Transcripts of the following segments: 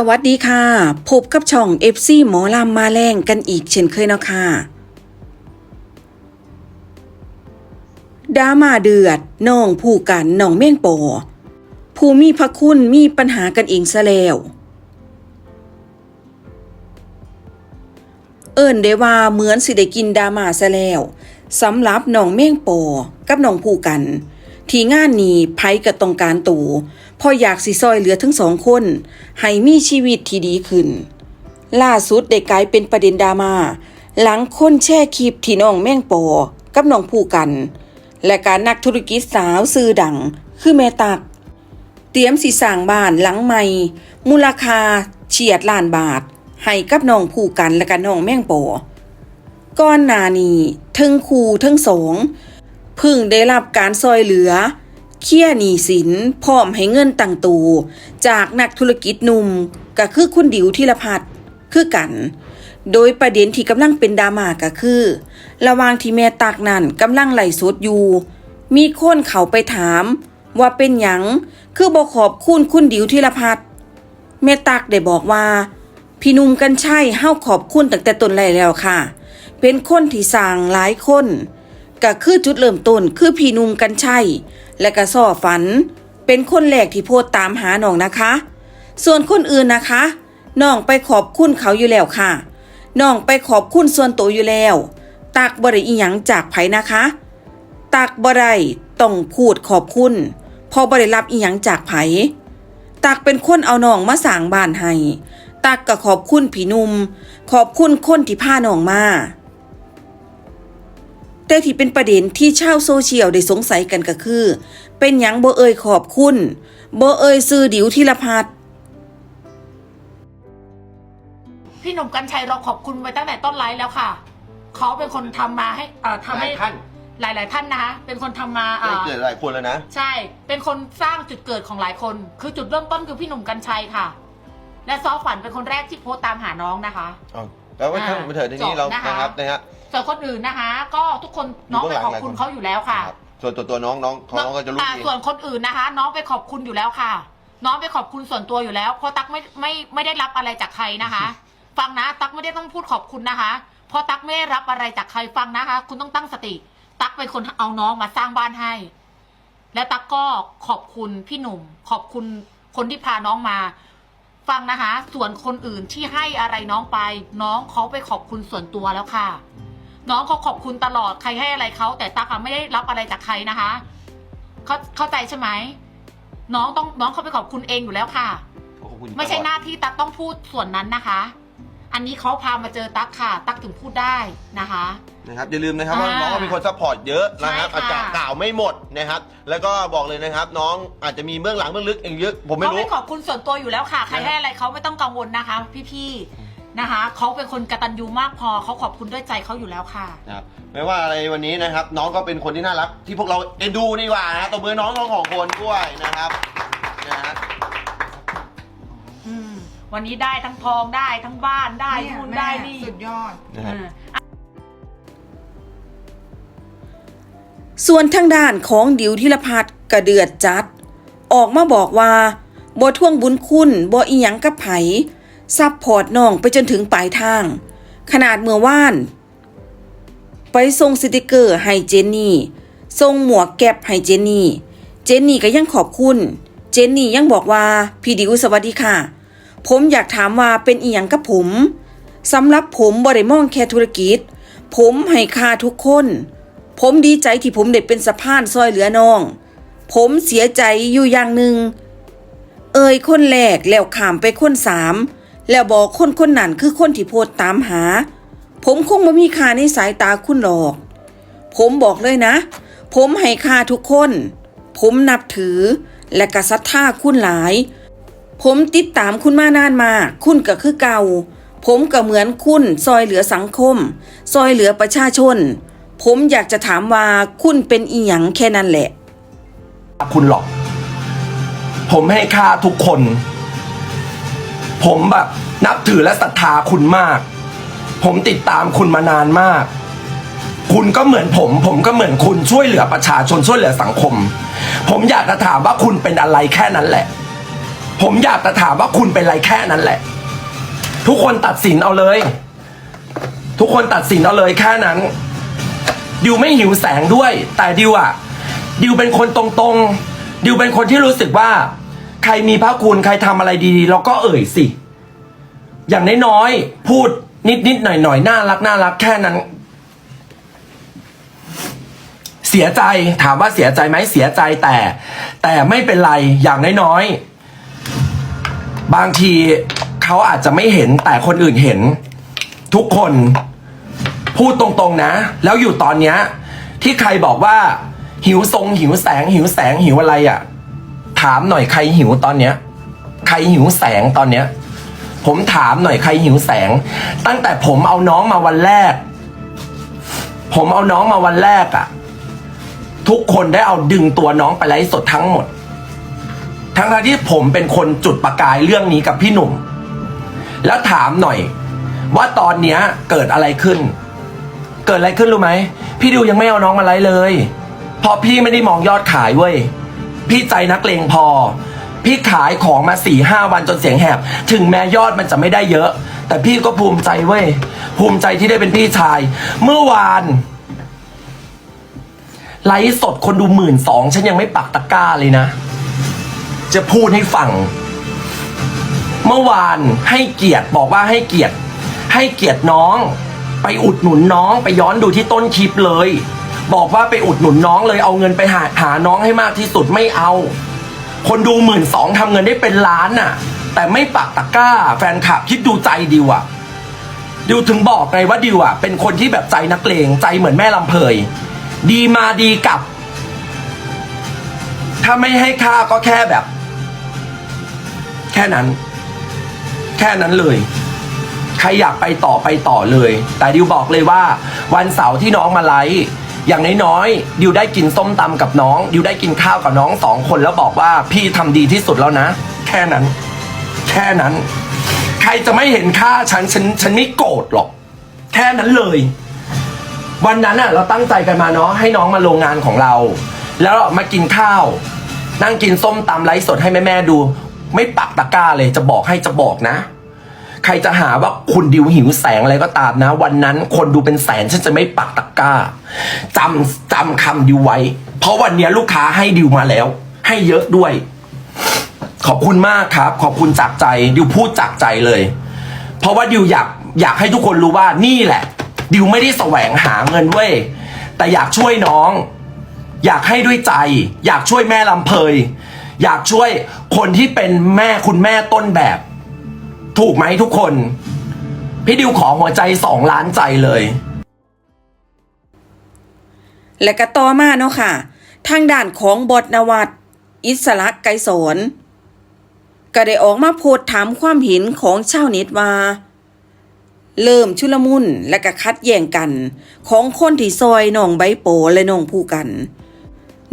สวัสดีค่ะ พบกับช่อง FC หมอลำมาแรงกันอีกเช่นเคยเนาะค่ะดามาเดือดน้องผู้กันน้องเม่งปอผู้มีพระคุณมีปัญหากันเองซะแล้ว เอิ้นได้ว่าเหมือนสิได้กินดามาซะแล้วสำหรับน้องเม่งปอกับน้องผู้กัน ที่งานนี้ไผก็ต้องการตูเพออยากสิซอยเหลือทั้งสองคน ให้มีชีวิตที่ดีขึ้น ล่าสุดได้กลายเป็นประเด็นดราม่าหลังคนแช่คลิปที่น้องแม่งปอ กับน้องผู้กัน และการนักธุรกิจสาวซื่อดัง คือแม่ตัก เตรียมสิสร้างบ้านหลังใหม่ มูลค่าเฉียดล้านบาท ให้กับน้องผู้กันและกันน้องแม่งปอก่อนนานีทั้งครูเทั้งสอง พึ่งได้รับการซอยเหลือ เคลียร์หนีสินพร้อมให้เงินตั้งตู จากนักธุรกิจหนุ่มก็คือคุณดิวธีรพัฒน์คือกัน โดยประเด็นที่กำลังเป็นดราม่าก็คือ ระหว่างที่แม่ตักนั่นกำลังไหลสดอยู่ มีคนเขาไปถาม ว่าเป็นหยังคือบ่ขอบคุณคุณดิวธีรพัฒน์แม่ตักได้บอกว่า พี่หนุ่มกันใช่เฮาขอบคุณตั้งแต่ต้นเลยแล้วค่ะ เป็นคนที่สร้างหลายคน ก็คือจุดเริ่มต้นคือพี่นุ่มกันใช่และก็ซ่อฝัน เป็นคนแรกที่โพสต์ตามหาน้องนะคะ ส่วนคนอื่นนะคะน้องไปขอบคุณเขาอยู่แล้วค่ะน้องไปขอบคุณส่วนตัวอยู่แล้ว ตักบ่ได้อีหยังจากไผนะคะ ตักบ่ได้ต้องพูดขอบคุณพอบ่ได้รับอีหยังจากไผตักเป็นคนเอาน้องมาสร้างบ้านให้ตักก็ขอบคุณพี่หนุ่ม ขอบคุณคนที่พาน้องมา แต่ที่เป็นประเด็นที่ชาวโซเชียลได้สงสัยกันก็คือ เป็นหยังบ่เอ่ยขอบคุณบ่เอ่ยซื้อดิวธีรพัฒน์พี่หนุ่มกัญชัยเราขอบคุณไปตั้งแต่ต้นไลฟ์แล้วค่ะ เขาเป็นคนทำมาให้เอ่อทำให้หลายท่าน หลายๆท่านนะคะเป็นคนทำมาได้อ่าเกิดหลายคนแล้วนะ ใช่ เป็นคนสร้างจุดเกิดของหลายคน คือจุดเริ่มต้นคือพี่หนุ่มกัญชัยค่ะ และซอฝันเป็นคนแรกที่โพสต์ตามหาน้องนะคะอ้าว แล้วว่าอ่าท่านไปเถิดที่นี่เราจบนะคะนะครับนะฮะ ส่วนคนอื่นนะคะ ก็ทุกคนน้องไปขอบคุณเขาอยู่แล้วค่ะครับส่วนตัวตัวน้องน้องเขาน้องก็จะรู้อ่าดี ส่วนคนอื่นนะคะ น้องไปขอบคุณอยู่แล้วค่ะ น้องไปขอบคุณส่วนตัวอยู่แล้ว เพราะตั๊กไม่ไม่ไม่ได้รับอะไรจากใครนะคะ ฟังนะ ตั๊กไม่ได้ต้องพูดขอบคุณนะคะ เพราะตั๊กไม่ได้รับอะไรจากใครฟังนะคะ คุณต้องตั้งสติ ตั๊กเป็นคนเอาน้องมาสร้างบ้านให้ และตั๊กก็ขอบคุณพี่หนุ่ม ขอบคุณคนที่พาน้องมา ฟังนะคะ ส่วนคนอื่นที่ให้อะไรน้องไป น้องเขาไปขอบคุณส่วนตัวแล้วค่ะ น้องเขาขอบคุณตลอดใครให้อะไรเขาแต่ตั๊กอะไม่ได้รับอะไรจากใครนะคะเข้าเข้าใจใช่ไหมน้องต้องน้องเขาไปขอบคุณเองอยู่แล้วค่ะ ขอบคุณไม่ใช่หน้าที่ตั๊กต้องพูดส่วนนั้นนะคะ อันนี้เขาพามาเจอตั๊กค่ะ ตั๊กถึงพูดได้นะคะ นะครับอย่าลืมนะครับว่าอ่าน้องก็มีคนซัพพอร์ตเยอะนะครับใช่ค่ะ อาจจะกล่าวไม่หมดนะครับ แล้วก็บอกเลยนะครับ น้องอาจจะมีเบื้องหลังเบื้องลึกเองเยอะผมไม่เขารู้ไม่ขอบคุณส่วนตัวอยู่แล้วค่ะ ใครนะครับให้อะไรเขาไม่ต้องกังวลนะคะ พี่ๆนะคะเขาเป็นคนกตัญญูมากพอเขาขอบคุณด้วยใจเขาอยู่แล้วค่ะ นะครับไม่ว่าอะไรวันนี้นะครับ น้องก็เป็นคนที่น่ารักที่พวกเราเอ็นดูดีกว่านะตบมือน้องน้องของคนด้วยนะครับนะฮะอืม วันนี้ได้ทั้งทองได้ทั้งบ้านได้เนี่ยนู่นแม่ได้นี่สุดยอดนะครับเออส่วนทางด้านของดิวธีรพัฒน์กระเดือดจัด ออกมาบอกว่าบ่ท่วงบุญคุณบ่อีหยังกับไผซับพอร์ตน้องไปจนถึงปลายทาง ขนาดเมื่อวาน ไปส่งสติกเกอร์ให้เจนนี่ส่งหมวกแก๊ปให้เจนนี่ เจนนี่ก็ยังขอบคุณ เจนนี่ยังบอกว่าพี่ดิวสวัสดีค่ะ ผมอยากถามว่าเป็นอีหยังกับผมสำหรับผมบ่ได้มองแค่ธุรกิจ ผมให้ค่าทุกคน ผมดีใจที่ผมได้เป็นสะพานซอยเหลือน้อง ผมเสียใจอยู่อย่างหนึ่งเอ่ยคนแรกแล้วขามไปคนสามแล้วบอกคนคนนั้นคือคนที่โพดตามหา ผมคงไม่มีค่าในสายตาคุณหรอก ผมบอกเลยนะ ผมให้ค่าทุกคน ผมนับถือและกศรัทธาคุณหลาย ผมติดตามคุณมานานมากคุณก็คือเก่า ผมก็เหมือนคุณซอยเหลือสังคม ซอยเหลือประชาชน ผมอยากจะถามว่าคุณเป็นอีหยังแค่นั้นแหละ คุณหรอก ผมให้ค่าทุกคน ผมแบบนับถือและศรัทธาคุณมาก ผมติดตามคุณมานานมาก คุณก็เหมือนผม ผมก็เหมือนคุณช่วยเหลือประชาชนช่วยเหลือสังคม ผมอยากจะถามว่าคุณเป็นอะไรแค่นั้นแหละ ผมอยากจะถามว่าคุณเป็นไรแค่นั้นแหละ ทุกคนตัดสินเอาเลย ทุกคนตัดสินเอาเลยแค่นั้น ดิวไม่หิวแสงด้วย แต่ดิวอะดิวเป็นคนตรงๆ ดิวเป็นคนที่รู้สึกว่า ใครมีพระคุณใครทำอะไรดีๆเราก็เอ่ยสิ อย่างน้อยๆพูดนิดๆหน่อยๆน่ารักน่ารักแค่นั้น เสียใจถามว่าเสียใจไหมเสียใจแต่ แต่ไม่เป็นไรอย่างน้อยๆ บางทีเขาอาจจะไม่เห็นแต่คนอื่นเห็น ทุกคนพูดตรงๆนะ แล้วอยู่ตอนเนี้ยที่ใครบอกว่า หิวทรงหิวแสง หิวแสงหิวอะไรอะ่ะ ถามหน่อยใครหิวตอนเนี้ย ใครหิวแสงตอนเนี้ย ผมถามหน่อยใครหิวแสง ตั้งแต่ผมเอาน้องมาวันแรก ผมเอาน้องมาวันแรกอะ่ะ ทุกคนได้เอาดึงตัวน้องไปไลฟ์สดทั้งหมด ทั้งที่ผมเป็นคนจุดประกายเรื่องนี้กับพี่หนุ่ม แล้วถามหน่อย ว่าตอนเนี้ยเกิดอะไรขึ้น เกิดอะไรขึ้นรู้ไหม พี่ดิวยังไม่เอาน้องมาไลฟ์เลยเพราะพี่ไม่ได้มองยอดขายเว้ย พี่ใจนักเลงพอ พี่ขายของมาสี่ห้าวันจนเสียงแหบ ถึงแม้ยอดมันจะไม่ได้เยอะ แต่พี่ก็ภูมิใจเว้ย ภูมิใจที่ได้เป็นพี่ชาย เมื่อวานไลฟ์สดคนดูหมื่นสองฉันยังไม่ปักตะกร้าเลยนะ จะพูดให้ฟัง เมื่อวานให้เกียรติบอกว่าให้เกียรติ ให้เกียรติน้อง ไปอุดหนุนน้องไปย้อนดูที่ต้นคลิปเลย บอกว่าไปอุดหนุนน้องเลยเอาเงินไปหาหาน้องให้มากที่สุดไม่เอา คนดูหมื่นสองทำเงินได้เป็นล้านน่ะ แต่ไม่ปักตะกร้า แฟนคลับคิดดูใจดิวอะดิวถึงบอกไงว่าดิวอะเป็นคนที่แบบใจนักเลงใจเหมือนแม่ลำเพยดีมาดีกลับ ถ้าไม่ให้ค่าก็แค่แบบ ค่นั้น แค่นั้นเลย ใครอยากไปต่อไปต่อเลย แต่ดิวบอกเลยว่า วันเสาร์ที่น้องมาไลฟ์อย่างน้อยๆดิวได้กินส้มตำกับน้องดิวได้กินข้าวกับน้องสองคนแล้วบอกว่าพี่ทำดีที่สุดแล้วนะ แค่นั้น แค่นั้น ใครจะไม่เห็นค่าฉันฉันฉันไม่โกรธหรอก แค่นั้นเลย วันนั้นอะ เราตั้งใจกันมาเนาะให้น้องมาโรงงานของเรา แล้วมากินข้าว นั่งกินส้มตำไลฟ์สดให้แม่แม่ดู ไม่ปักตะกร้าเลยจะบอกให้จะบอกนะ ใครจะหาว่าคุณดิวหิวแสงอะไรก็ตามนะ วันนั้นคนดูเป็นแสนฉันจะไม่ปักตะกร้าจำจำคำดิวไว้ เพราะวันนี้ลูกค้าให้ดิวมาแล้ว ให้เยอะด้วย ขอบคุณมากครับ ขอบคุณจากใจดิวพูดจากใจเลย เพราะว่าดิวอยากอยากให้ทุกคนรู้ว่านี่แหละ ดิวไม่ได้แสวงหาเงินเว้ยแต่อยากช่วยน้อง อยากให้ด้วยใจ อยากช่วยแม่ลำเพย อยากช่วยคนที่เป็นแม่คุณแม่ต้นแบบ ถูกไหมทุกคน พี่ดิวขอหัวใจสองล้านใจเลย และก็ต่อมาเนาะค่ะ ทางด้านของบทนวัตอิสระไกรสอนก็ได้ออกมาโพสต์ถามความเห็นของชาวเน็ตว่า เริ่มชุลมุนและก็คัดแย่งกัน ของคนที่ซอยน้องใบโปและน้องผู้กัน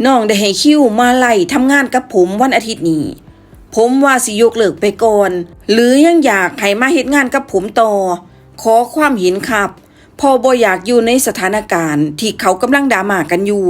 น้องได้ให้คิวมาไล่ทำงานกับผมวันอาทิตย์นี้ ผมว่าสิยกเลิกไปก่อน หรือยังอยากให้มาเฮ็ดงานกับผมต่อ ขอความเห็นครับพอบ่อยากอยู่ในสถานการณ์ที่เขากำลังด่ามากันอยู่